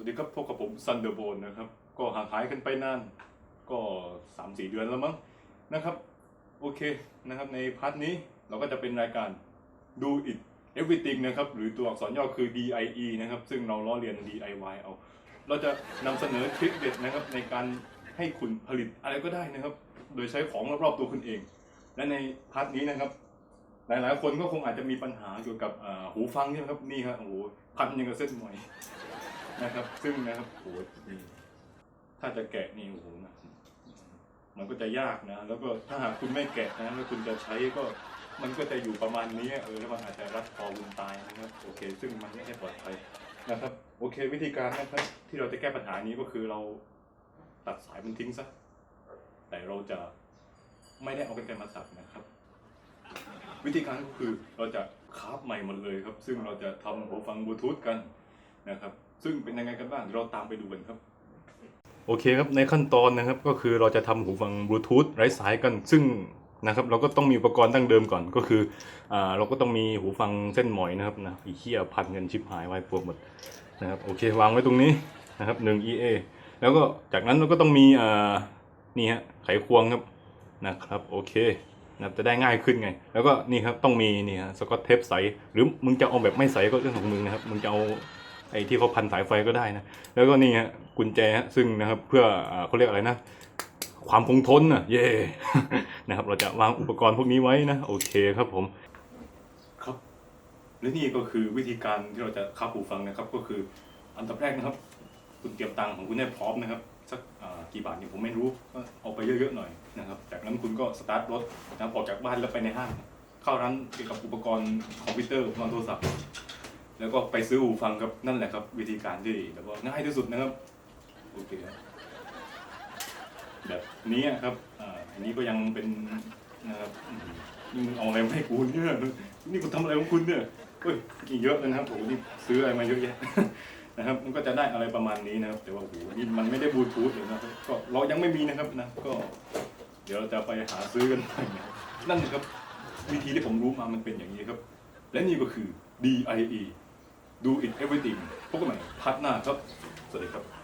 วัสดีครับพบกับผมซันเดอร์โบนนะครับ ก็ห่างหายกันไปนาน ก็สามสี่เดือนแล้วมั้งนะครับ โอเคนะครับในพาร์ทนี้เราก็จะเป็นรายการ Do It Everything นะครับ หรือตัวอักษรย่อคือ DIE นะครับ ซึ่งเราล้อเลียน DIY เอา เราจะนำเสนอทริคเด็ดนะครับ ในการให้คุณผลิตอะไรก็ได้นะครับ โดยใช้ของรอบๆตัวคุณเอง และในพาร์ทนี้นะครับ หลายๆ คนก็คงอาจจะมีปัญหาเกี่ยวกับหูฟังใช่ไหมครับนี่ครับโอ้โหพันยังกับเส้นหม นะครับ ซึ่งนะครับโหนี่ถ้าจะแกะนี่โอ้โหนะมันก็จะยากนะ แล้วก็ถ้าหากคุณไม่แกะนะแล้วคุณจะใช้ก็มันก็จะอยู่ประมาณนี้เออแล้วมันอาจจะรัดคอคุณตายนะครับโอเค ซึ่งมันไม่ใช่ปลอดภัยนะครับ โอเค วิธีการนะครับ ที่เราจะแก้ปัญหานี้ก็คือเราตัดสายมันทิ้งซะแต่เราจะไม่ได้เอากันไกรมาตัดนะครับ วิธีการก็คือเราจะคราฟใหม่หมดเลยครับ ซึ่งเราจะทำหูฟังบลูทูธกันนะครับ ซึ่งเป็นยังไงกันบ้างเราตามไปดูกันครับ โอเคครับในขั้นตอนนะครับก็คือเราจะทำหูฟังบลูทูธไร้สายกัน ซึ่งนะครับเราก็ต้องมีอุปกรณ์ดั้งเดิมก่อนก็คืออ่าเราก็ต้องมีหูฟังเส้นหมอยนะครับนะอีเขี้ยพันเงินชิบหายไว้พวกหมดนะครับโอเควางไว้ตรงนี้นะครับหนึ่ง EA แล้วก็จากนั้นเราก็ต้องมีอ่านี่ฮะไขควงครับนะครับโอเคนะจะได้ง่ายขึ้นไง แล้วก็นี่ครับต้องมีนี่ฮะสกอตเทปใส หรือมึงจะเอาแบบไม่ใสก็เรื่องของมึงนะครับ มึงจะเอา ไอ้ที่เขาพันสายไฟก็ได้นะแล้วก็นี่ฮะกุญแจฮะซึ่งนะครับเพื่ออเขาเรียกอะไรนะความคงทนนะเย่นะครับ เราจะวางอุปกรณ์พวกนี้ไว้นะโอเคครับผม ครับและนี่ก็คือวิธีการที่เราจะคับหูฟังนะครับ ก็คืออันดับแรกนะครับ คุณเตรียมตังค์ของคุณให้พร้อมนะครับสักกี่บาทเนี่ยผมไม่รู้ก็เอาไปเยอะๆหน่อยนะครับ จากนั้นคุณก็สตาร์ทรถนะครับออกจากบ้านแล้วไปในห้างเข้าร้านเกี่ยวกับอุปกรณ์คอมพิวเตอร์อุปกรณ์โทรศัพท์ แล้วก็ไปซื้อหูฟังครับนั่นแหละครับ วิธีการที่แบบว่าง่ายที่สุดนะครับโอเคครับแบบนี้ครับอ่าอันนี้ก็ยังเป็นนะครับมนี่มึงเอาอะไรมาให้กูเนี่ยนี่กูทำอะไรของคุณเนี่ยเฮ้ยนี่เยอะเลยนะครับโอ้โหนี่ซื้ออะไรมาเยอะแยะนะครับ มันก็จะได้อะไรประมาณนี้นะครับ แต่ว่าโอ้โหนี่มันไม่ได้บลูทูธเลยนะก็เรายังไม่มีนะครับนะก็ เดี๋ยวเราจะไปหาซื้อกันนั่นนะครับ วิธีที่ผมรู้มามันเป็นอย่างนี้ครับ และนี่ก็คือ DIE Do in Everything พบกันใหม่พัดหน้าครับ สวัสดีครับ